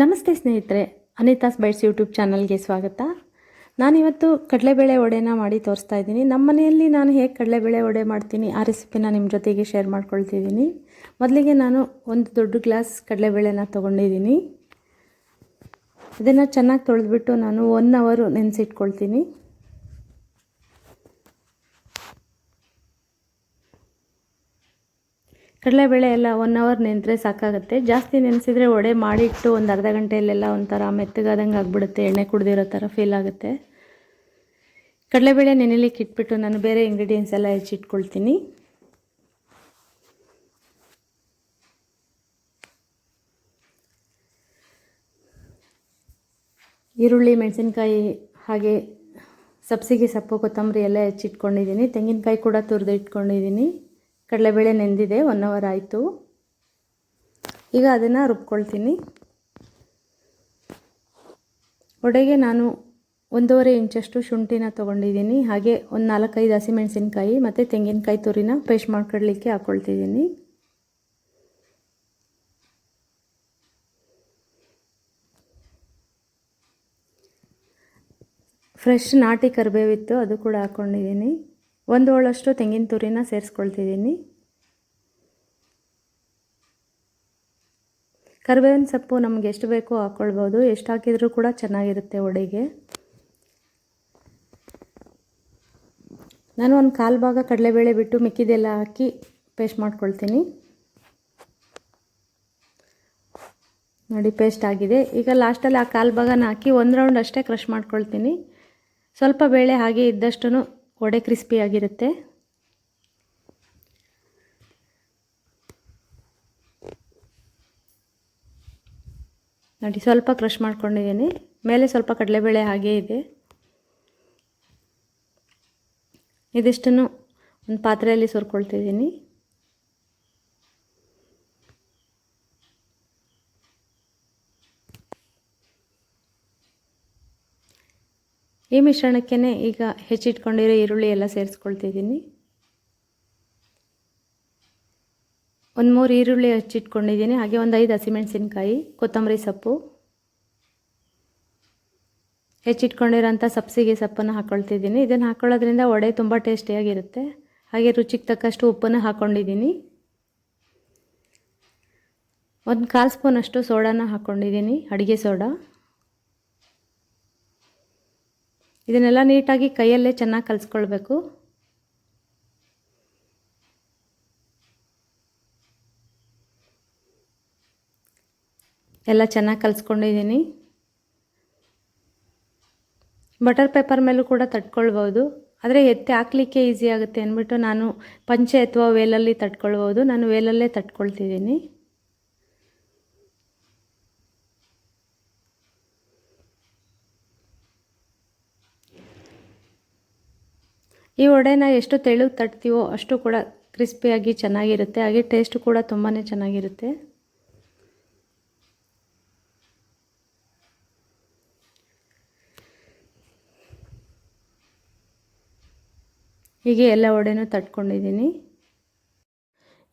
ನಮಸ್ತೆ ಸ್ನೇಹಿತರೆ, ಅನಿತಾಸ್ bites YouTube ಚಾನಲ್ಗೆ ಸ್ವಾಗತ. ನಾನಿವತ್ತು ಕಡಲೆಬೇಳೆ ವಡೆನ ಮಾಡಿ ತೋರಿಸ್ತಾ ಇದ್ದೀನಿ. ನಮ್ಮ ಮನೆಯಲ್ಲಿ ನಾನು ಹೇಗೆ ಕಡಲೆಬೇಳೆ ವಡೆ ಮಾಡ್ತೀನಿ ಆ ರೆಸಿಪಿನ ನಿಮ್ಮ ಜೊತೆಗೆ ಶೇರ್ ಮಾಡ್ಕೊಳ್ತಿದ್ದೀನಿ. ಮೊದಲಿಗೆ ನಾನು ಒಂದು ದೊಡ್ಡ ಗ್ಲಾಸ್ ಕಡಲೆಬೇಳೆನ ತೊಗೊಂಡಿದ್ದೀನಿ. ಇದನ್ನು ಚೆನ್ನಾಗಿ ತೊಳೆದ್ಬಿಟ್ಟು ನಾನು ಒನ್ ಅವರು ನೆನೆಸಿಟ್ಕೊಳ್ತೀನಿ. ಕಡಲೆಬೇಳೆ ಎಲ್ಲ ಒನ್ ಅವರ್ ನೆನೆದ್ರೆ ಸಾಕಾಗುತ್ತೆ. ಜಾಸ್ತಿ ನೆನೆಸಿದ್ರೆ ವಡೆ ಮಾಡಿಟ್ಟು ಒಂದು ಅರ್ಧ ಗಂಟೆಯಲ್ಲೆಲ್ಲ ಒಂಥರ ಮೆತ್ತಗಾದಂಗೆ ಆಗಿಬಿಡುತ್ತೆ, ಎಣ್ಣೆ ಕುಡ್ದಿರೋ ಥರ ಫೀಲ್ ಆಗುತ್ತೆ. ಕಡಲೆಬೇಳೆ ನೆನೆಲಿಕ್ಕೆ ಇಟ್ಬಿಟ್ಟು ನಾನು ಬೇರೆ ಇಂಗ್ರೀಡಿಯೆಂಟ್ಸ್ ಎಲ್ಲ ಹೆಚ್ಚಿಟ್ಕೊಳ್ತೀನಿ ಈರುಳ್ಳಿ, ಮೆಣಸಿನ್ಕಾಯಿ ಹಾಗೆ ಸಬ್ಸಿಗೆ, ಸೊಪ್ಪು, ಕೊತ್ತಂಬರಿ ಎಲ್ಲ ಹೆಚ್ಚಿಟ್ಕೊಂಡಿದ್ದೀನಿ ತೆಂಗಿನಕಾಯಿ ಕೂಡ ತುರಿದು ಇಟ್ಕೊಂಡಿದ್ದೀನಿ. ಕಡಲೆಬೇಳೆ ನೆಂದಿದೆ ಒನ್ ಅವರ್ ಆಯಿತು. ಈಗ ಅದನ್ನು ರುಬ್ಕೊಳ್ತೀನಿ. ಒಡೆಗೆ ನಾನು ಒಂದೂವರೆ ಇಂಚಷ್ಟು ಶುಂಠಿನ ತೊಗೊಂಡಿದ್ದೀನಿ. ಹಾಗೆ ಒಂದು ನಾಲ್ಕೈದು ಹಸಿಮೆಣಸಿನ್ಕಾಯಿ ಮತ್ತು ತೆಂಗಿನಕಾಯಿ ತುರಿನ ಪೇಸ್ಟ್ ಮಾಡ್ಕೊಳ್ಲಿಕ್ಕೆ ಹಾಕ್ಕೊಳ್ತಿದ್ದೀನಿ ಫ್ರೆಶ್ ನಾಟಿ ಕರಿಬೇವಿತ್ತು, ಅದು ಕೂಡ ಹಾಕ್ಕೊಂಡಿದ್ದೀನಿ ಒಂದು ಹೋಳಷ್ಟು ತೆಂಗಿನ ತುರಿನ ಸೇರಿಸ್ಕೊಳ್ತಿದ್ದೀನಿ. ಕರಿಬೇವಿನ ಸೊಪ್ಪು ನಮ್ಗೆ ಎಷ್ಟು ಬೇಕೋ ಹಾಕ್ಕೊಳ್ಬೋದು ಎಷ್ಟು ಹಾಕಿದರೂ ಕೂಡ ಚೆನ್ನಾಗಿರುತ್ತೆ ಒಡೆಗೆ. ನಾನು ಒಂದು ಕಾಲು ಭಾಗ ಕಡಲೆಬೇಳೆ ಬಿಟ್ಟು ಮಿಕ್ಕಿದೆಲ್ಲ ಹಾಕಿ ಪೇಸ್ಟ್ ಮಾಡ್ಕೊಳ್ತೀನಿ. ನೋಡಿ, ಪೇಸ್ಟ್ ಆಗಿದೆ. ಈಗ ಲಾಸ್ಟಲ್ಲಿ ಆ ಕಾಲು ಭಾಗನ ಹಾಕಿ ಒಂದು ರೌಂಡ್ ಅಷ್ಟೇ ಕ್ರಷ್ ಮಾಡ್ಕೊಳ್ತೀನಿ. ಸ್ವಲ್ಪ ಬೇಳೆ ಹಾಗೆ ಇದ್ದಷ್ಟು ವಡೆ ಕ್ರಿಸ್ಪಿಯಾಗಿರುತ್ತೆ ನೋಡಿ, ಸ್ವಲ್ಪ ಕ್ರಷ್ ಮಾಡ್ಕೊಂಡಿದ್ದೀನಿ. ಮೇಲೆ ಸ್ವಲ್ಪ ಕಡಲೆಬೇಳೆ ಹಾಗೇ ಇದೆ. ಇದಿಷ್ಟನ್ನು ಒಂದು ಪಾತ್ರೆಯಲ್ಲಿ ಸುರ್ಕೊಳ್ತಿದ್ದೀನಿ. ಈ ಮಿಶ್ರಣಕ್ಕೆ ಈಗ ಹೆಚ್ಚಿಟ್ಕೊಂಡಿರೋ ಈರುಳ್ಳಿ ಎಲ್ಲ ಸೇರಿಸ್ಕೊಳ್ತಿದ್ದೀನಿ. ಒಂದು ಮೂರು ಈರುಳ್ಳಿ ಹೆಚ್ಚಿಟ್ಕೊಂಡಿದ್ದೀನಿ. ಹಾಗೆ ಒಂದು ಐದು ಹಸಿಮೆಣಸಿನ್ಕಾಯಿ, ಕೊತ್ತಂಬರಿ ಸೊಪ್ಪು. ಹೆಚ್ಚಿಟ್ಕೊಂಡಿರೋಂಥ ಸಬ್ಸಿಗೆ ಸೊಪ್ಪನ್ನು ಹಾಕ್ಕೊಳ್ತಿದ್ದೀನಿ ಇದನ್ನು ಹಾಕ್ಕೊಳ್ಳೋದ್ರಿಂದ ವಡೆ ತುಂಬ ಟೇಸ್ಟಿಯಾಗಿರುತ್ತೆ. ಹಾಗೆ ರುಚಿಗೆ ತಕ್ಕಷ್ಟು ಉಪ್ಪನ್ನು ಹಾಕ್ಕೊಂಡಿದ್ದೀನಿ ಒಂದು ಕಾಲು ಸ್ಪೂನಷ್ಟು ಸೋಡಾನ ಹಾಕ್ಕೊಂಡಿದ್ದೀನಿ ಅಡುಗೆ ಸೋಡಾ. ಇದನ್ನೆಲ್ಲ ನೀಟಾಗಿ ಕೈಯಲ್ಲೇ ಚೆನ್ನಾಗಿ ಕಲಿಸ್ಕೊಳ್ಬೇಕು. ಎಲ್ಲ ಚೆನ್ನಾಗಿ ಕಲಿಸ್ಕೊಂಡಿದ್ದೀನಿ. ಬಟರ್ ಪೇಪರ್ ಮೇಲೂ ಕೂಡ ತಟ್ಕೊಳ್ಬೋದು. ಆದರೆ ಎತ್ತಿ ಹಾಕ್ಲಿಕ್ಕೆ ಈಸಿ ಆಗುತ್ತೆ ಅಂದ್ಬಿಟ್ಟು ನಾನು ಪಂಚೆ ಅಥವಾ ವೇಲಲ್ಲಿ ತಟ್ಕೊಳ್ಬೋದು. ನಾನು ವೇಲಲ್ಲೇ ತಟ್ಕೊಳ್ತಿದ್ದೀನಿ. ಈ ವಡೆನ ಎಷ್ಟು ತೆಳು ತಟ್ತೀವೋ ಅಷ್ಟು ಕೂಡ ಕ್ರಿಸ್ಪಿಯಾಗಿ ಚೆನ್ನಾಗಿರುತ್ತೆ. ಹಾಗೆ ಟೇಸ್ಟು ಕೂಡ ತುಂಬಾ ಚೆನ್ನಾಗಿರುತ್ತೆ. ಹೀಗೆ ಎಲ್ಲ ವಡೆನೂ ತಟ್ಕೊಂಡಿದ್ದೀನಿ.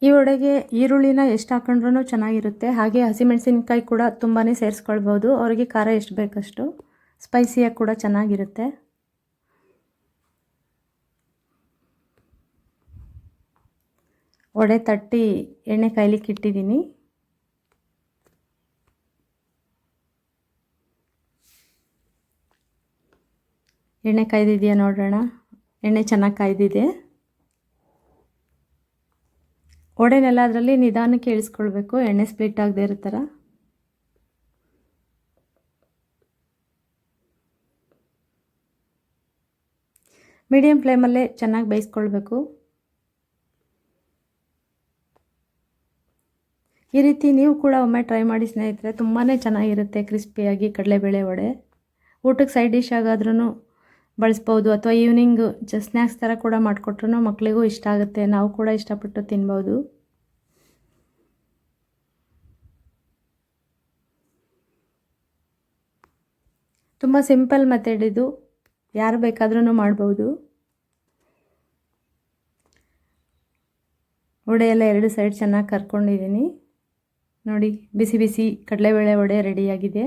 ಈ ವಡೆಗೆ ಈರುಳ್ಳಿನ ಎಷ್ಟು ಹಾಕೊಂಡ್ರೂ ಚೆನ್ನಾಗಿರುತ್ತೆ. ಹಾಗೆ ಹಸಿಮೆಣಸಿನ್ಕಾಯಿ ಕೂಡ ತುಂಬಾ ಸೇರಿಸ್ಕೊಳ್ಬೋದು. ಅವರಿಗೆ ಖಾರ ಎಷ್ಟು ಬೇಕಷ್ಟು. ಸ್ಪೈಸಿಯಾಗಿ ಕೂಡ ಚೆನ್ನಾಗಿರುತ್ತೆ. ವಡೆ ತಟ್ಟಿ ಎಣ್ಣೆ ಕಾಯ್ಲಿಕ್ಕೆ ಇಟ್ಟಿದ್ದೀನಿ ಎಣ್ಣೆ ಕಾಯ್ದಿದೆಯಾ ನೋಡೋಣ. ಎಣ್ಣೆ ಚೆನ್ನಾಗಿ ಕಾಯ್ದಿದೆ. ಒಡೆನೆಲ್ಲ ಅದರಲ್ಲಿ ನಿಧಾನಕ್ಕೆ ಇಳಿಸ್ಕೊಳ್ಬೇಕು. ಎಣ್ಣೆ ಸ್ಪ್ಲಿಟ್ ಆಗದೆ ಇರೋ ಥರ. ಮೀಡಿಯಮ್ ಫ್ಲೇಮಲ್ಲೇ ಚೆನ್ನಾಗಿ ಬೇಯಿಸ್ಕೊಳ್ಬೇಕು. ಈ ರೀತಿ ನೀವು ಕೂಡ ಒಮ್ಮೆ ಟ್ರೈ ಮಾಡಿ ಸ್ನೇಹಿತರೆ ತುಂಬಾ ಚೆನ್ನಾಗಿರುತ್ತೆ ಕ್ರಿಸ್ಪಿಯಾಗಿ ಕಡಲೆಬೇಳೆ ವಡೆ. ಊಟಕ್ಕೆ ಸೈಡ್ ಡಿಶ್ ಆಗಾದ್ರೂ ಬಳಸ್ಬೋದು. ಅಥವಾ ಈವ್ನಿಂಗ್ ಜ ಸ್ನ್ಯಾಕ್ಸ್ ಥರ ಕೂಡ ಮಾಡಿಕೊಟ್ರು ಮಕ್ಕಳಿಗೂ ಇಷ್ಟ ಆಗುತ್ತೆ. ನಾವು ಕೂಡ ಇಷ್ಟಪಟ್ಟು ತಿನ್ಬೋದು. ತುಂಬ ಸಿಂಪಲ್ ಮೆಥಡ್ ಇದು. ಯಾರು ಬೇಕಾದ್ರೂ ಮಾಡ್ಬೋದು. ವಡೆ ಎಲ್ಲ ಎರಡು ಸೈಡ್ ಚೆನ್ನಾಗಿ ಕರ್ಕೊಂಡಿದ್ದೀನಿ. ನೋಡಿ, ಬಿಸಿ ಬಿಸಿ ಕಡಲೆಬೇಳೆ ವಡೆ ರೆಡಿಯಾಗಿದೆ.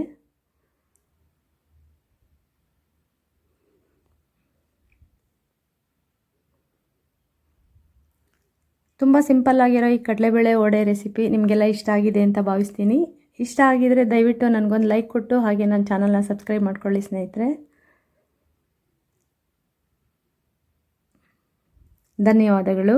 ತುಂಬ ಸಿಂಪಲ್ ಆಗಿರೋ ಈ ಕಡಲೆಬೇಳೆ ವಡೆ ರೆಸಿಪಿ ನಿಮಗೆಲ್ಲ ಇಷ್ಟ ಆಗಿದೆ ಅಂತ ಭಾವಿಸ್ತೀನಿ. ಇಷ್ಟ ಆಗಿದರೆ ದಯವಿಟ್ಟು ನನಗೊಂದು ಲೈಕ್ ಕೊಟ್ಟು ಹಾಗೆ ನನ್ನ ಚಾನಲ್ನ ಸಬ್ಸ್ಕ್ರೈಬ್ ಮಾಡ್ಕೊಳ್ಳಿ ಸ್ನೇಹಿತರೆ. ಧನ್ಯವಾದಗಳು.